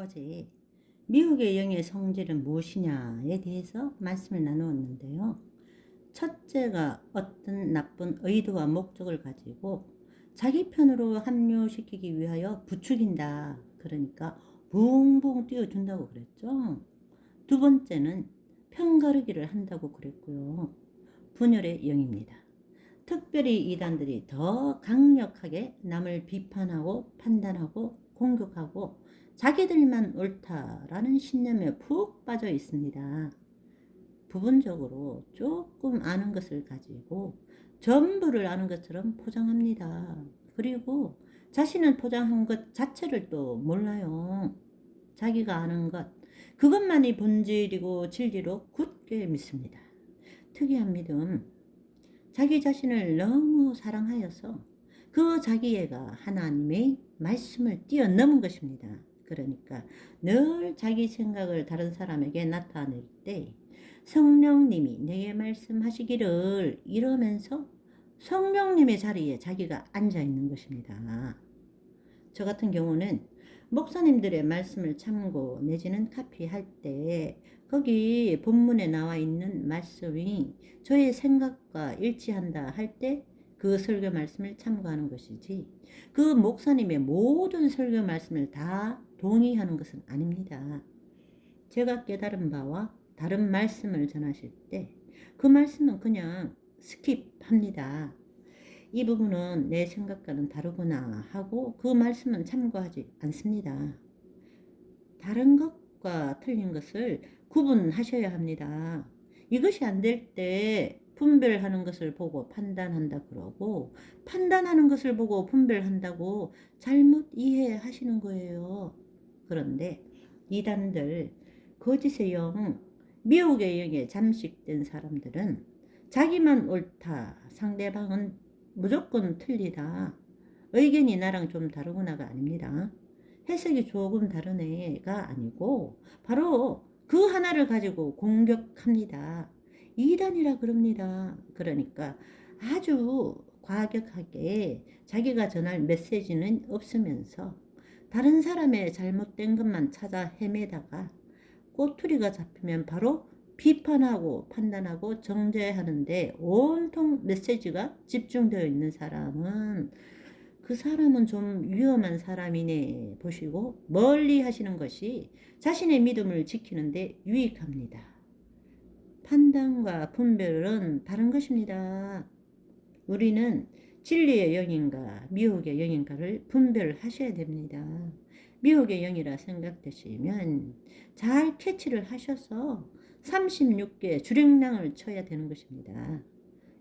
어제 미혹의 영의 성질은 무엇이냐에 대해서 말씀을 나누었는데요. 첫째가 어떤 나쁜 의도와 목적을 가지고 자기 편으로 합류시키기 위하여 부추긴다. 그러니까 붕붕 띄워준다고 그랬죠. 두 번째는 편가르기를 한다고 그랬고요. 분열의 영입니다. 특별히 이단들이 더 강력하게 남을 비판하고 판단하고 공격하고 자기들만 옳다라는 신념에 푹 빠져 있습니다. 부분적으로 조금 아는 것을 가지고 전부를 아는 것처럼 포장합니다. 그리고 자신은 포장한 것 자체를 또 몰라요. 자기가 아는 것, 그것만이 본질이고 진리로 굳게 믿습니다. 특이한 믿음, 자기 자신을 너무 사랑하여서 그 자기애가 하나님의 말씀을 뛰어넘은 것입니다. 그러니까 늘 자기 생각을 다른 사람에게 나타낼 때 성령님이 내게 말씀하시기를 이러면서 성령님의 자리에 자기가 앉아 있는 것입니다. 저 같은 경우는 목사님들의 말씀을 참고 내지는 카피할 때 거기 본문에 나와 있는 말씀이 저의 생각과 일치한다 할 때 그 설교 말씀을 참고하는 것이지 그 목사님의 모든 설교 말씀을 다 동의하는 것은 아닙니다. 제가 깨달은 바와 다른 말씀을 전하실 때 그 말씀은 그냥 스킵합니다. 이 부분은 내 생각과는 다르구나 하고 그 말씀은 참고하지 않습니다. 다른 것과 틀린 것을 구분하셔야 합니다. 이것이 안 될 때 분별하는 것을 보고 판단한다 그러고 판단하는 것을 보고 분별한다고 잘못 이해하시는 거예요. 그런데 이단들 거짓의 영, 미혹의 영에 잠식된 사람들은 자기만 옳다, 상대방은 무조건 틀리다. 의견이 나랑 좀 다르구나가 아닙니다. 해석이 조금 다른 애가 아니고 바로 그 하나를 가지고 공격합니다. 이단이라 그럽니다. 그러니까 아주 과격하게 자기가 전할 메시지는 없으면서 다른 사람의 잘못된 것만 찾아 헤매다가 꼬투리가 잡히면 바로 비판하고 판단하고 정죄하는데 온통 메시지가 집중되어 있는 사람은 그 사람은 좀 위험한 사람이네 보시고 멀리 하시는 것이 자신의 믿음을 지키는데 유익합니다. 판단과 분별은 다른 것입니다. 우리는 진리의 영인가 미혹의 영인가를 분별하셔야 됩니다. 미혹의 영이라 생각되시면 잘 캐치를 하셔서 36개 주력량을 쳐야 되는 것입니다.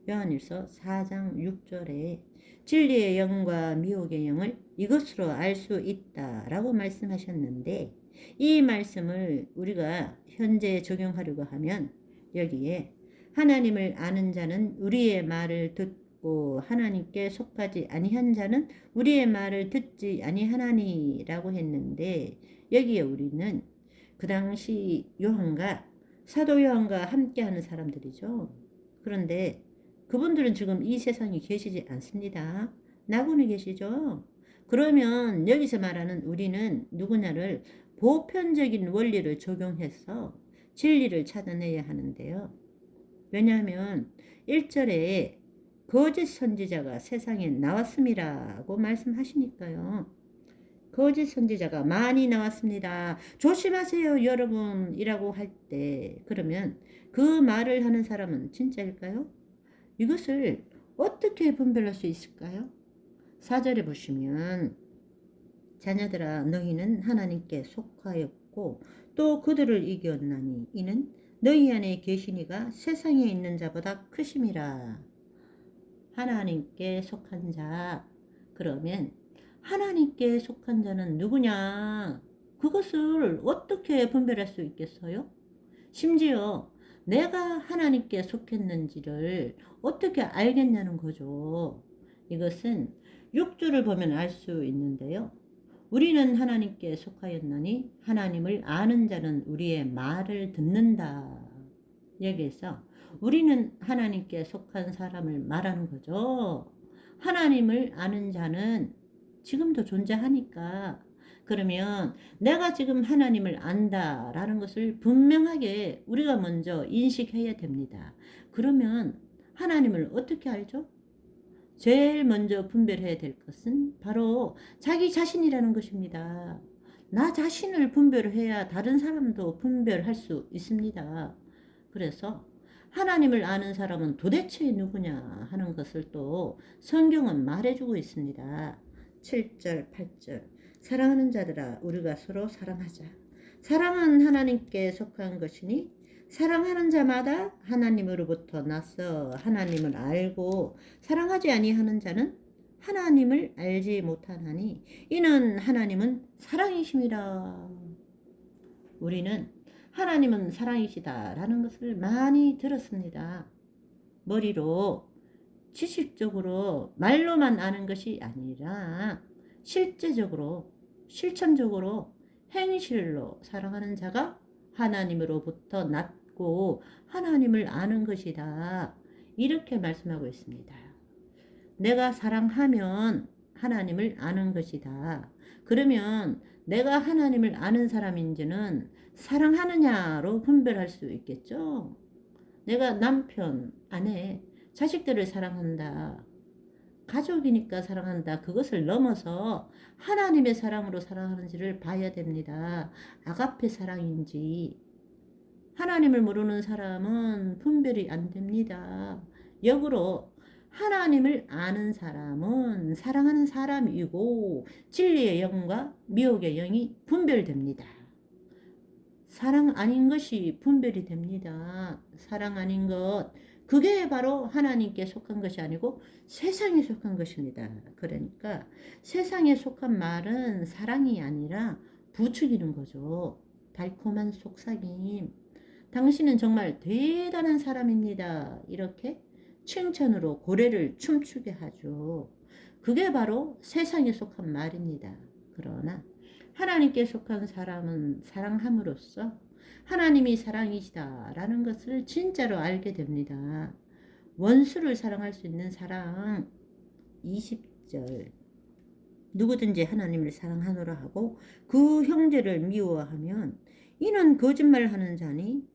요한일서 4장 6절에 진리의 영과 미혹의 영을 이것으로 알 수 있다라고 말씀하셨는데 이 말씀을 우리가 현재 적용하려고 하면 여기에 하나님을 아는 자는 우리의 말을 듣고 하나님께 속하지 아니한 자는 우리의 말을 듣지 아니하나니라고 했는데 여기에 우리는 그 당시 요한과 사도 요한과 함께하는 사람들이죠. 그런데 그분들은 지금 이 세상에 계시지 않습니다. 나군에 계시죠. 그러면 여기서 말하는 우리는 누구냐를 보편적인 원리를 적용해서 진리를 찾아내야 하는데요. 왜냐하면 1절에 거짓 선지자가 세상에 나왔음이라고 말씀하시니까요. 거짓 선지자가 많이 나왔습니다. 조심하세요, 여러분. 이라고 할 때, 그러면 그 말을 하는 사람은 진짜일까요? 이것을 어떻게 분별할 수 있을까요? 4절에 보시면, 자녀들아, 너희는 하나님께 속하였고, 또 그들을 이겼나니, 이는 너희 안에 계신 이가 세상에 있는 자보다 크심이라. 하나님께 속한 자, 그러면 하나님께 속한 자는 누구냐? 그것을 어떻게 분별할 수 있겠어요? 심지어 내가 하나님께 속했는지를 어떻게 알겠냐는 거죠. 이것은 6주를 보면 알 수 있는데요. 우리는 하나님께 속하였나니 하나님을 아는 자는 우리의 말을 듣는다. 여기에서 우리는 하나님께 속한 사람을 말하는 거죠. 하나님을 아는 자는 지금도 존재하니까 그러면 내가 지금 하나님을 안다라는 것을 분명하게 우리가 먼저 인식해야 됩니다. 그러면 하나님을 어떻게 알죠? 제일 먼저 분별해야 될 것은 바로 자기 자신이라는 것입니다. 나 자신을 분별해야 다른 사람도 분별할 수 있습니다. 그래서 하나님을 아는 사람은 도대체 누구냐 하는 것을 또 성경은 말해주고 있습니다. 7절, 8절. 사랑하는 자들아, 우리가 서로 사랑하자. 사랑은 하나님께 속한 것이니 사랑하는 자마다 하나님으로부터 나서 하나님을 알고 사랑하지 아니하는 자는 하나님을 알지 못하나니 이는 하나님은 사랑이심이라. 우리는 하나님은 사랑이시다라는 것을 많이 들었습니다. 머리로 지식적으로 말로만 아는 것이 아니라 실제적으로 실천적으로 행실로 사랑하는 자가 하나님으로부터 낳고 하나님을 아는 것이다. 이렇게 말씀하고 있습니다. 내가 사랑하면 하나님을 아는 것이다. 그러면 내가 하나님을 아는 사람인지는 사랑하느냐로 분별할 수 있겠죠. 내가 남편, 아내, 자식들을 사랑한다. 가족이니까 사랑한다. 그것을 넘어서 하나님의 사랑으로 사랑하는지를 봐야 됩니다. 아가페 사랑인지. 하나님을 모르는 사람은 분별이 안 됩니다. 역으로 하나님을 아는 사람은 사랑하는 사람이고 진리의 영과 미혹의 영이 분별됩니다. 사랑 아닌 것이 분별이 됩니다. 사랑 아닌 것, 그게 바로 하나님께 속한 것이 아니고 세상에 속한 것입니다. 그러니까 세상에 속한 말은 사랑이 아니라 부추기는 거죠. 달콤한 속삭임. 당신은 정말 대단한 사람입니다. 이렇게 칭찬으로 고래를 춤추게 하죠. 그게 바로 세상에 속한 말입니다. 그러나 하나님께 속한 사람은 사랑함으로써 하나님이 사랑이시다라는 것을 진짜로 알게 됩니다. 원수를 사랑할 수 있는 사랑 20절 누구든지 하나님을 사랑하노라 하고 그 형제를 미워하면 이는 거짓말하는 자니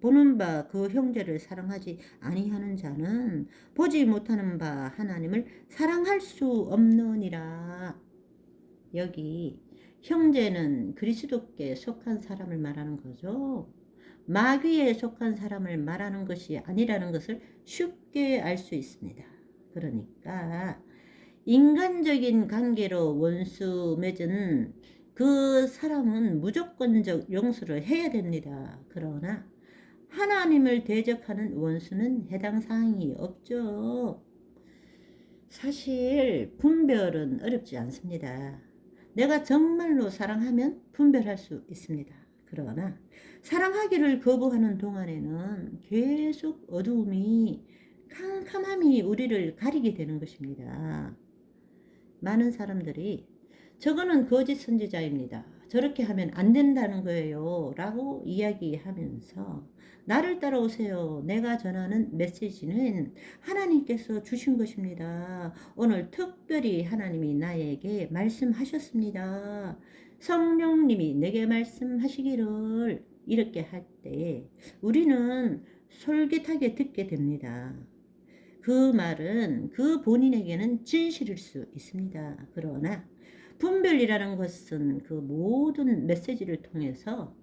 보는 바 그 형제를 사랑하지 아니하는 자는 보지 못하는 바 하나님을 사랑할 수 없느니라. 여기 형제는 그리스도께 속한 사람을 말하는 거죠. 마귀에 속한 사람을 말하는 것이 아니라는 것을 쉽게 알 수 있습니다. 그러니까 인간적인 관계로 원수 맺은 그 사람은 무조건적 용서를 해야 됩니다. 그러나 하나님을 대적하는 원수는 해당 사항이 없죠. 사실 분별은 어렵지 않습니다. 내가 정말로 사랑하면 분별할 수 있습니다. 그러나 사랑하기를 거부하는 동안에는 계속 어두움이 캄캄함이 우리를 가리게 되는 것입니다. 많은 사람들이 저거는 거짓 선지자입니다. 저렇게 하면 안 된다는 거예요. 라고 이야기하면서 나를 따라오세요. 내가 전하는 메시지는 하나님께서 주신 것입니다. 오늘 특별히 하나님이 나에게 말씀하셨습니다. 성령님이 내게 말씀하시기를 이렇게 할 때 우리는 솔깃하게 듣게 됩니다. 그 말은 그 본인에게는 진실일 수 있습니다. 그러나 분별이라는 것은 그 모든 메시지를 통해서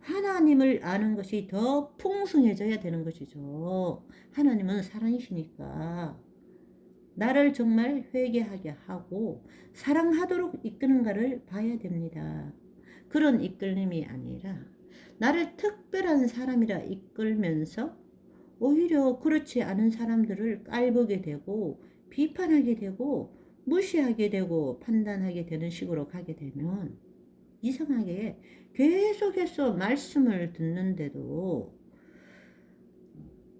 하나님을 아는 것이 더 풍성해져야 되는 것이죠. 하나님은 사랑이시니까 나를 정말 회개하게 하고 사랑하도록 이끄는가를 봐야 됩니다. 그런 이끌림이 아니라 나를 특별한 사람이라 이끌면서 오히려 그렇지 않은 사람들을 깔보게 되고 비판하게 되고 무시하게 되고 판단하게 되는 식으로 가게 되면 이상하게 계속해서 말씀을 듣는데도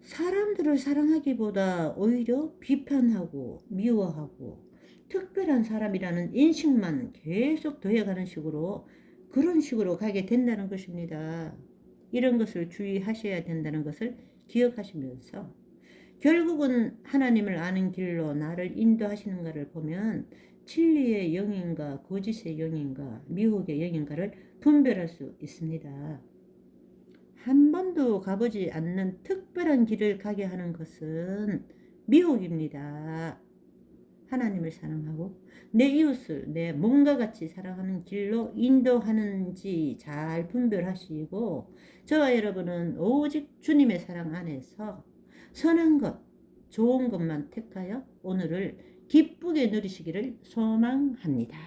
사람들을 사랑하기보다 오히려 비판하고 미워하고 특별한 사람이라는 인식만 계속 더해가는 식으로 그런 식으로 가게 된다는 것입니다. 이런 것을 주의하셔야 된다는 것을 기억하시면서 결국은 하나님을 아는 길로 나를 인도하시는 것을 보면 진리의 영인가 거짓의 영인가 미혹의 영인가를 분별할 수 있습니다. 한 번도 가보지 않는 특별한 길을 가게 하는 것은 미혹입니다. 하나님을 사랑하고 내 이웃을 내 몸과 같이 사랑하는 길로 인도하는지 잘 분별하시고 저와 여러분은 오직 주님의 사랑 안에서 선한 것, 좋은 것만 택하여 오늘을 기쁘게 누리시기를 소망합니다.